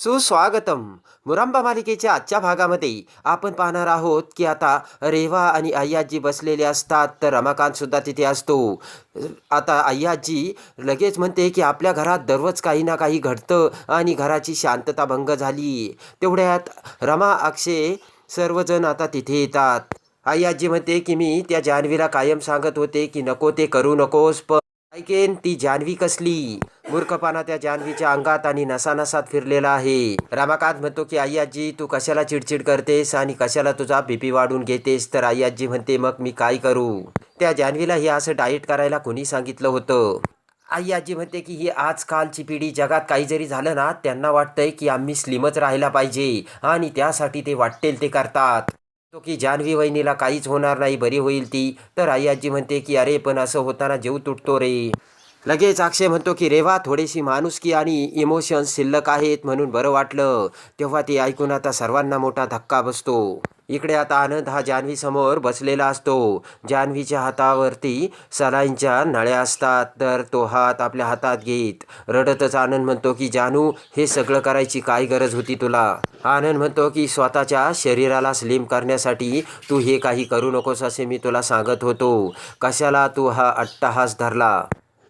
सुस्वागतम. मुरांबा मालिकेच्या आजच्या भागामध्ये आपण पाहणार आहोत की आता रेवा आणि अय्याजी बसलेले असतात तर रमाकांत सुद्धा तिथे असतो. आता अय्याजी लगेच म्हणते की आपल्या घरात दररोज काही ना काही घडतं आणि घराची शांतता भंग झाली. तेवढ्यात रमा अक्षय सर्वजण आता तिथे येतात. अय्याजी म्हणते की मी त्या जान्हवीला कायम सांगत होते की नको ते करू नकोस पण ऐकेन ती जान्हवी कसली? मूर्खपणा त्या जान्हवीच्या अंगात आणि नसानसात फिरलेला आहे. रमाकांत म्हणतो की आई आजी तू कशाला चिडचिड करतेस आणि कशाला तुझा बीपी वाढून घेतेस? तर आई आजी म्हणते मग मी काय करू? त्या जान्हवीला हे असं डाएट करायला कोणी सांगितलं होतं. आई आजी म्हणते की ही आजकालची पिढी जगात काही जरी झालं ना त्यांना वाटतंय की आम्ही स्लिमच राहायला पाहिजे आणि त्यासाठी ते वाटेल ते करतात. तो की जान्हवी वहिनीला काहीच होणार नाही बरी होईल ती. तर आई आजी म्हणते की अरे पण असं होताना जीव तुटतो रे. लगेच अक्षय म्हणतो की रेवा थोडीशी माणुसकी आणि इमोशन्स शिल्लक आहेत म्हणून बरं वाटलं. तेव्हा ते ऐकून आता सर्वांना मोठा धक्का बसतो. इकडे आता आनंद हा जान्हवी समोर बसलेला असतो. जान्हवीच्या हातावरती सलाईंच्या नळ्या असतात तर तो हात आपल्या हातात घेत रडतच आनंद म्हणतो की जानू हे सगळं करायची काय गरज होती तुला? आनंद म्हणतो की स्वतःच्या शरीराला स्लिम करण्यासाठी तू हे काही करू नकोस असे मी तुला सांगत होतो. कशाला तू हा अट्टहास धरला?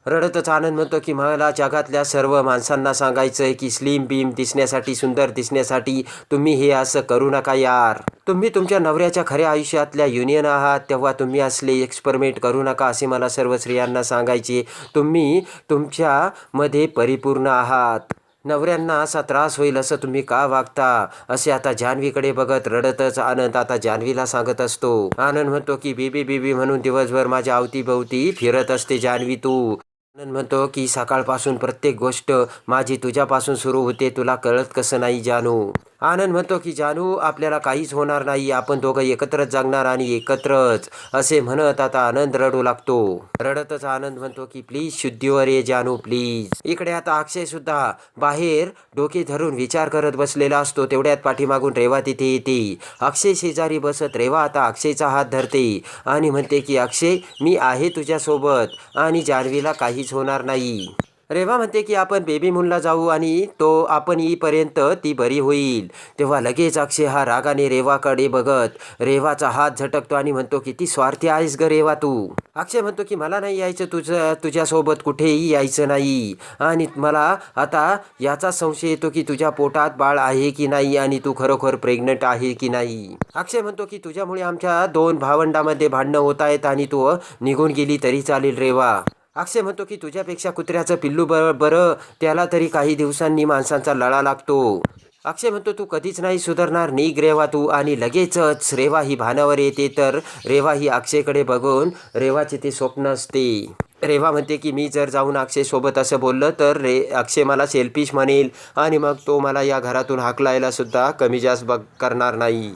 रडतच आनंद म्हणतो की मला जगातल्या सर्व माणसांना सांगायचं आहे की स्लिम बीम दिसण्यासाठी सुंदर दिसण्यासाठी तुम्ही हे असं करू नका यार. तुम्ही तुमच्या नवऱ्याच्या खऱ्या आयुष्यातल्या युनियन आहात तेव्हा तुम्ही असले एक्सपेरिमेंट करू नका असे मला सर्व स्त्रियांना सांगायचे. तुम्ही तुमच्यामध्ये परिपूर्ण आहात. नवऱ्यांना असा त्रास होईल असं तुम्ही का वागता? असे आता जान्हवीकडे बघत रडतच आनंद आता जान्हवीला सांगत असतो. आनंद म्हणतो की बीबी बीबी म्हणून दिवसभर माझ्या अवतीभवती फिरत असते जान्हवी तू. आनंद म्हणतो की सकाळपासून प्रत्येक गोष्ट माझी तुझ्यापासून सुरू होते. तुला कळत कसं नाही जानू? आनंद म्हणतो की जानू आपल्याला काहीच होणार नाही. आपण दोघं एकत्रच जगणार आणि एकत्रच. असे म्हणत आता आनंद रडू लागतो. रडतच आनंद म्हणतो की प्लीज शुद्धीवर ये जानू प्लीज. इकडे आता अक्षय सुद्धा बाहेर डोके धरून विचार करत बसलेला असतो. तेवढ्यात पाठीमागून रेवा तिथे येते. अक्षय शेजारी बसत रेवा आता अक्षयचा हात धरते आणि म्हणते की अक्षय मी आहे तुझ्यासोबत आणि जान्हवीला काहीच होणार नाही. रेवा म्हणते की आपण बेबी मूनला जाऊ आणि तो आपण येईपर्यंत ती बरी होईल. तेव्हा लगेच अक्षय हा रागाने रेवाकडे बघत रेवाचा हात झटकतो आणि म्हणतो किती स्वार्थी आहेस ग रेवा तू. अक्षय म्हणतो की मला नाही यायचं तुझं तुझ्यासोबत कुठेही यायचं नाही. आणि मला आता याचा संशय येतो की तुझ्या पोटात बाळ आहे की नाही आणि तू खरोखर प्रेग्नंट आहे की नाही? अक्षय म्हणतो की तुझ्यामुळे आमच्या दोन भावंडामध्ये भांडणं होत आहेत आणि तू निघून गेली तरी चालेल रेवा. अक्षय म्हणतो की तुझ्यापेक्षा कुत्र्याचं पिल्लू बर बरं त्याला तरी काही दिवसांनी माणसांचा लळा लागतो. अक्षय म्हणतो तू कधीच नाही सुधारणार नीग रेवा तू. आणि लगेचच रेवा ही भानावर येते. तर रेवा ही अक्षयकडे बघून रेवाचे ते स्वप्न असते. रेवा म्हणते की मी जर जाऊन अक्षयसोबत असं बोललं तर रे अक्षय मला सेल्फिश म्हणेल आणि मग तो मला या घरातून हाकलायला सुद्धा कमी जास्त बघ करणार नाही.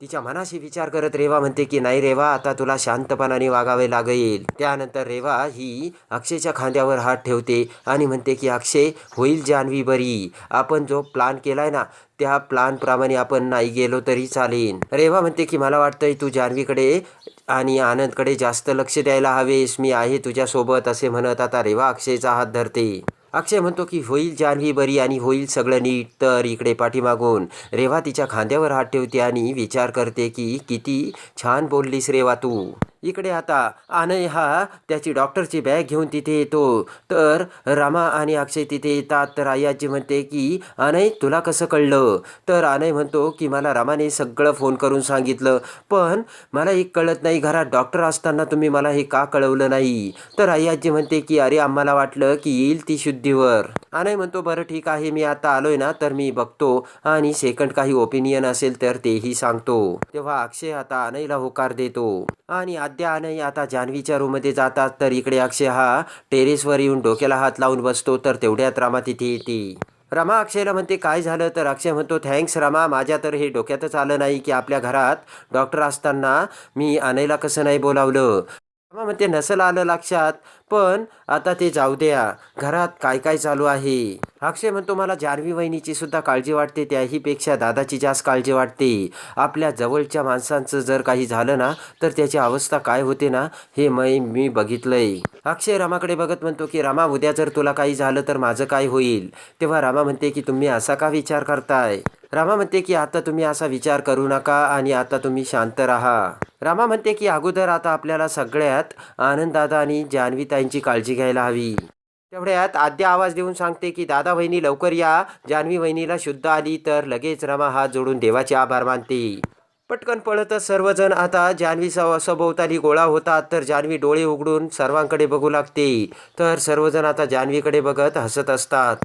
तिच्या मनाशी विचार करत रेवा म्हणते की नाही रेवा आता तुला शांतपणाने वागावे लागेल. त्यानंतर रेवा ही अक्षयच्या खांद्यावर हात ठेवते आणि म्हणते की अक्षय होईल जान्हवी बरी. आपण जो प्लान केलाय ना त्या प्लानप्रमाणे आपण नाही गेलो तरी चालेल. रेवा म्हणते की मला वाटतंय तू जान्हवीकडे आणि आनंदकडे जास्त लक्ष द्यायला हवेस. मी आहे तुझ्यासोबत असे म्हणत आता रेवा अक्षयचा हात धरते. अक्षय म्हणतो की होईल जान्हवी बरी आणि होईल सगळं नीट. तर इकडे पाठीमागून रेवा तिच्या खांद्यावर हात ठेवते आणि विचार करते की किती छान बोललीस रेवा तू. इकडे आता अनय हा त्याची डॉक्टरची बॅग घेऊन तिथे येतो. तर रामा आणि अक्षय तिथे येतात. तर आई आजी म्हणते की अनय तुला कसं कळलं? तर अनय म्हणतो की मला रामाने सगळं फोन करून सांगितलं. पण मला एक कळत नाही घरात डॉक्टर असताना तुम्ही मला हे का कळवलं नाही? तर आई आजी म्हणते की अरे आम्हाला वाटलं की येईल ती शुद्धीवर. अनय म्हणतो बरं ठीक आहे. मी आता आलोय ना तर मी बघतो. आणि सेकंड काही ओपिनियन असेल तर तेही सांगतो. तेव्हा अक्षय आता अनयला होकार देतो. आणि आद्या आणि आता जान्हवीच्या रूममध्ये जातात तर इकडे अक्षय हा टेरेसवर येऊन डोक्याला हात लावून बसतो तर तेवढ्यात रामा तिथे येते. रमा अक्षयला म्हणते काय झालं? तर अक्षय म्हणतो थँक्स रमा माझ्या तर हे डोक्यातच आलं नाही की आपल्या घरात डॉक्टर असताना मी आणायला कसं नाही बोलावलं? मग म्हणते नसेल आलं लक्षात. पण आता ते जाऊ द्या. घरात काय काय चालू आहे? अक्षय म्हणतो मला जान्हवी वहिनीची सुद्धा काळजी वाटते. त्याहीपेक्षा दादाची जास्त काळजी वाटते. आपल्या जवळच्या माणसांचं जर काही झालं ना तर त्याची अवस्था काय होते ना हे मै मी बघितलंय. अक्षय रामाकडे बघत म्हणतो की रामा उद्या जर तुला काही झालं तर माझं काय होईल? तेव्हा रामा म्हणते की तुम्ही असा का विचार करताय? रामा म्हणते की आता तुम्ही असा विचार करू नका आणि आता तुम्ही शांत राहा. रामा म्हणते की अगोदर आता आपल्याला सगळ्यात आनंददादा आणि जान्हवीताईंची काळजी घ्यायला हवी. तेवढ्यात आद्या आवाज देऊन सांगते की दादा वहिनी लवकर या. जान्हवी वहिनीला शुद्ध आली तर लगेच रमा हात जोडून देवाचे आभार मानते. पटकन पळतच सर्वजण आता जान्हवी सभोवताली गोळा होतात तर जान्हवी डोळे उघडून सर्वांकडे बघू लागते. तर सर्वजण आता जान्हवीकडे बघत हसत असतात.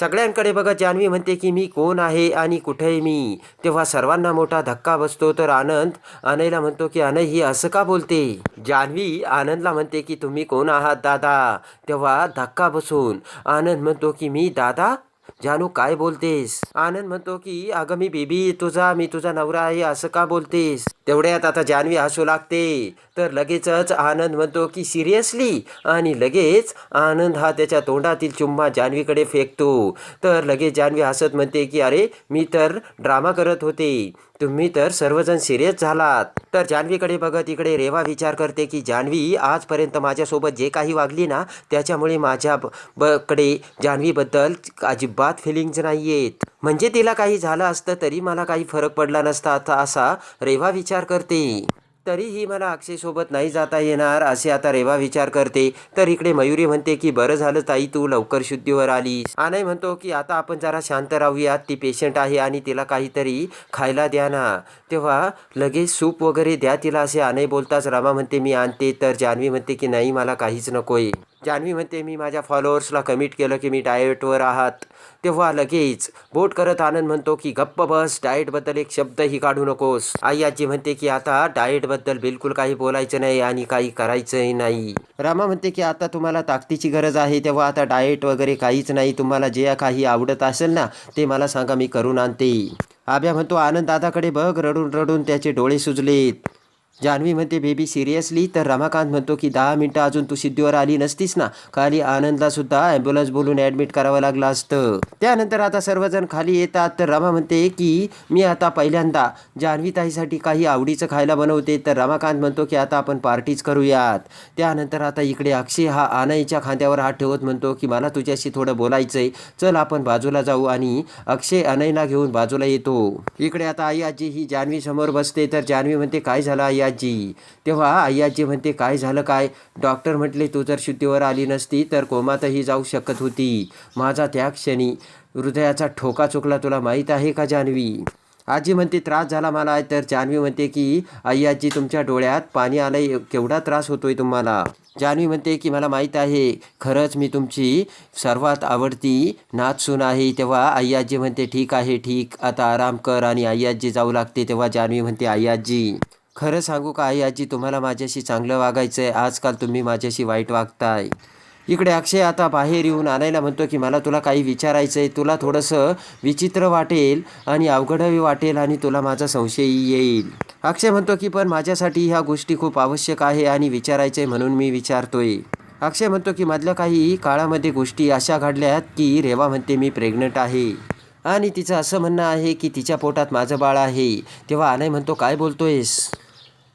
सगळ्यांकडे बघत जान्हवी म्हणते की मी कोण आहे आणि कुठे आहे मी? तेव्हा सर्वांना मोठा धक्का बसतो. तर आनंद अनयला म्हणतो की अनय ही असं का बोलते? जान्हवी आनंदला म्हणते की तुम्ही कोण आहात दादा? तेव्हा धक्का बसून आनंद म्हणतो की मी दादा जानू काय बोलतेस? आनंद म्हणतो की अगं मी बेबी तुझा मी तुझा नवरा आहे असं का बोलतेस? तेवढ्यात आता जान्हवी हसू लागते. तर लगेचच आनंद म्हणतो की सिरियसली? आणि लगेच आनंद हा त्याच्या तोंडातील चुम्मा जान्हवीकडे फेकतो. तर लगेच जान्हवी हसत म्हणते की अरे मी तर ड्रामा करत होते. तुम्ही तर सर्वजण सिरियस झालात. तर जान्हवीकडे बघत इकडे रेवा विचार करते की जान्हवी आजपर्यंत माझ्यासोबत जे काही वागली ना त्याच्यामुळे माझ्या ब- ब कडे जान्हवीबद्दल अजिबात फिलिंग्ज नाही आहेत म्हणजे तिला काही झालं असतं तरी मला काही फरक पडला नसता आता असा रेवा विचार करते. तरीही मला अक्षयसोबत नाही जाता येणार असे आता रेवा विचार करते. तर इकडे मयुरी म्हणते की बरं झालं ताई तू लवकर शुद्धीवर आलीस. आनय म्हणतो की आता आपण जरा शांत राहूयात ती पेशंट आहे आणि तिला काहीतरी खायला द्या ना. तेव्हा लगेच सूप वगैरे द्या तिला असे आनय बोलताच रामा म्हणते मी आणते. तर जान्हवी म्हणते की नाही मला काहीच नकोय. जान्हवी म्हणते मी माझ्या फॉलोअर्सला कमिट केलं की मी डाएटवर आहात. तेव्हा लगेच बोट करत आनंद म्हणतो की गप्प बस डाएटबद्दल एक शब्दही काढू नकोस. आई आजी म्हणते की आता डाएटबद्दल बिलकुल काही बोलायचं नाही आणि काही करायचंही नाही. रामा म्हणते की आता तुम्हाला ताकदीची गरज आहे तेव्हा आता डाएट वगैरे काहीच नाही. तुम्हाला जे काही आवडत असेल ना ते मला सांगा मी करून आणते. आब्या म्हणतो आनंद दादाकडे बघ रडून रडून त्याचे डोळे सुजलेत. जान्हवी म्हणते बेबी सिरियसली तर रमाकांत म्हणतो की दहा मिनटं अजून तू सिद्धीवर आली नसतीस ना? खाली आनंदला सुद्धा ॲम्ब्युलन्स बोलून ॲडमिट करावं लागलं असतं. त्यानंतर आता सर्वजण खाली येतात. तर रमा म्हणते की मी आता पहिल्यांदा जान्हवी ताईसाठी काही आवडीचं खायला बनवते. तर रमाकांत म्हणतो की आता आपण पार्टीच करूयात. त्यानंतर आता इकडे अक्षय हा आनईच्या खांद्यावर हात ठेवत म्हणतो की मला तुझ्याशी थोडं बोलायचं आहे चल आपण बाजूला जाऊ. आणि अक्षय अनयला घेऊन बाजूला येतो. इकडे आता आई आजी ही जान्हवी समोर बसते. तर जान्हवी म्हणते काय झालं आई? आजी तेव्हा आई आजी म्हणते काय झालं काय? डॉक्टर म्हटले तू जर शुद्धीवर आली नसती तर कोमातही जाऊ शकत होती. माझा त्या क्षणी हृदयाचा ठोका चुकला तुला माहीत आहे का जान्हवी? आजी म्हणते त्रास झाला मला तर जान्हवी म्हणते की आई आजी तुमच्या डोळ्यात पाणी आलंय केवढा त्रास होतोय तुम्हाला? जान्हवी म्हणते की मला माहीत आहे. खरंच मी तुमची सर्वात आवडती नाचसून आहे. तेव्हा आई आजी म्हणते ठीक आहे ठीक. आता आराम कर आणि आई आजी जाऊ लागते. तेव्हा जान्हवी म्हणते आई आजी खरं सांगू का आई आजी तुम्हाला माझ्याशी चांगलं वागायचं आहे आजकाल तुम्ही माझ्याशी वाईट वागताय. इकडे अक्षय आता बाहेर येऊन आणायला म्हणतो की मला तुला काही विचारायचं आहे तुला थोडंसं विचित्र वाटेल आणि अवघडही वाटेल आणि तुला माझा संशयही येईल. अक्षय म्हणतो की पण माझ्यासाठी ह्या गोष्टी खूप आवश्यक आहे आणि विचारायचं आहे म्हणून मी विचारतोय. अक्षय म्हणतो की मधल्या काही काळामध्ये गोष्टी अशा घडल्यात की रेवा म्हणते मी प्रेग्नंट आहे. आणि तिचं असं म्हणणं आहे की तिच्या पोटात माझं बाळ आहे. तेव्हा आनय म्हणतो काय बोलतोयस?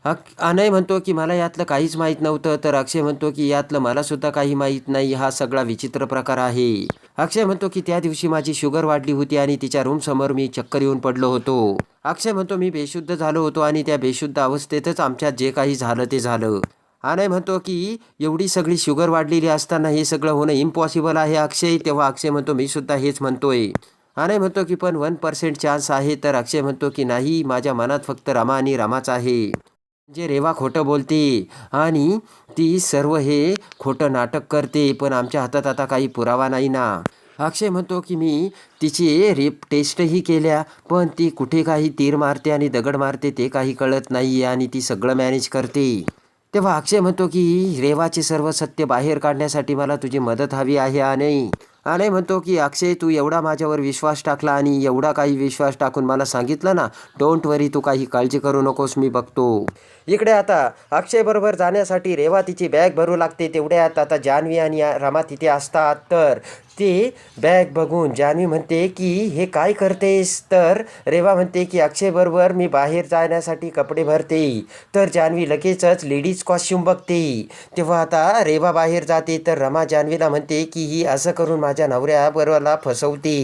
अक अनय म्हणतो की मला यातलं काहीच माहीत नव्हतं तर अक्षय म्हणतो की यातलं मला सुद्धा काही माहीत नाही हा सगळा विचित्र प्रकार आहे. अक्षय म्हणतो की त्या दिवशी माझी शुगर वाढली होती आणि तिच्या रूमसमोर मी चक्कर येऊन पडलो होतो. अक्षय म्हणतो मी बेशुद्ध झालो होतो आणि त्या बेशुद्ध अवस्थेतच आमच्यात जे काही झालं ते झालं. अनय म्हणतो की एवढी सगळी शुगर वाढलेली असताना हे सगळं होणं इम्पॉसिबल आहे अक्षय तेव्हा अक्षय म्हणतो मी सुद्धा हेच म्हणतोय. अनय म्हणतो की पण वन पर्सेंट चान्स आहे. तर अक्षय म्हणतो की नाही माझ्या मनात फक्त रमा आणि रामाच आहे. जे रेवा खोटं बोलते आणि ती सर्व हे खोटं नाटक करते पण आमच्या हातात आता काही पुरावा नाही ना. अक्षय म्हणतो की मी तिची रेप टेस्टही केल्या पण ती कुठे काही तीर मारते आणि दगड मारते ते काही कळत नाही आणि ती सगळं मॅनेज करते. तेव्हा अक्षय म्हणतो की रेवाचे सर्व सत्य बाहेर काढण्यासाठी मला तुझी मदत हवी आहे आणि आणि म्हणतो की अक्षय तू एवढा माझ्यावर विश्वास टाकला आणि एवढा काही विश्वास टाकून मला सांगितलं ना डोंट वरी तू काही काळजी करू नकोस मी बघतो. इकडे आता अक्षयबरोबर जाण्यासाठी रेवा तिची बॅग भरू लागते तेवढ्यात आता जान्हवी आणि रमा तिथे असतात. तर ते बॅग बघून जान्हवी म्हणते की हे काय करतेस? तर रेवा म्हणते की अक्षय बरोबर मी बाहेर जाण्यासाठी कपडे भरते. तर जान्हवी लगेचच लेडीज कॉस्ट्युम बघते. तेव्हा आता रेवा बाहेर जाते तर रमा जान्हवीला म्हणते की ही असं करून माझ्या नवऱ्या बरोबरला फसवते.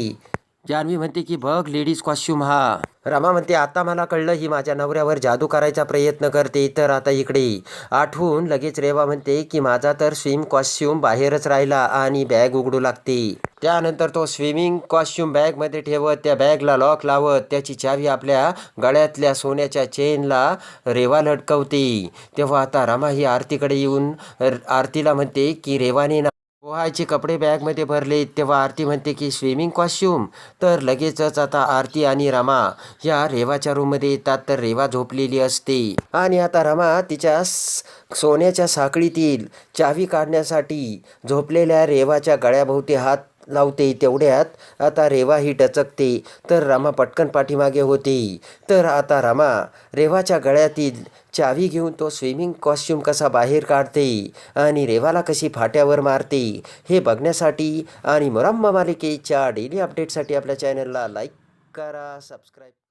जान्हवी म्हणते की बघ लेडीज कॉस्ट्युम हा. रमा म्हणते आता मला कळलं ही माझ्या नवऱ्यावर जादू करायचा प्रयत्न करते तर आता इकडे आठवून लगेच रेवा म्हणते की माझा तर स्विम कॉस्ट्युम बाहेरच राहिला आणि बॅग उघडू लागते. त्यानंतर तो स्विमिंग कॉस्ट्युम बॅगमध्ये ठेवत त्या बॅगला लॉक लावत त्याची चावी आपल्या गळ्यातल्या सोन्याच्या चेनला रेवा लटकवते. तेव्हा आता रमा ही आरतीकडे येऊन आरतीला म्हणते की रेवाने ना पोहायचे कपडे बॅगमध्ये भरले तेव्हा आरती म्हणते की स्विमिंग कॉस्ट्यूम. तर लगेचच आता आरती आणि रमा या रेवाच्या रूममध्ये येतात. तर रेवा झोपलेली असते. आणि आता रमा तिच्या सोन्याच्या साखळीतील चावी काढण्यासाठी झोपलेल्या रेवाच्या गळ्याभोवती हात लावते तेवढ्यात आता रेवा ही टचकते. तर रामा पटकन पाठीमागे होते. तर आता रामा रेवाच्या गळ्यातील चावी घेऊन तो स्विमिंग कॉस्ट्यूम कसा बाहेर काढते आणि रेवाला कशी फाट्यावर मारते हे बघण्यासाठी आणि मुरम्मा मालिकेच्या डेली अपडेटसाठी आपल्या चॅनलला लाईक करा सबस्क्राईब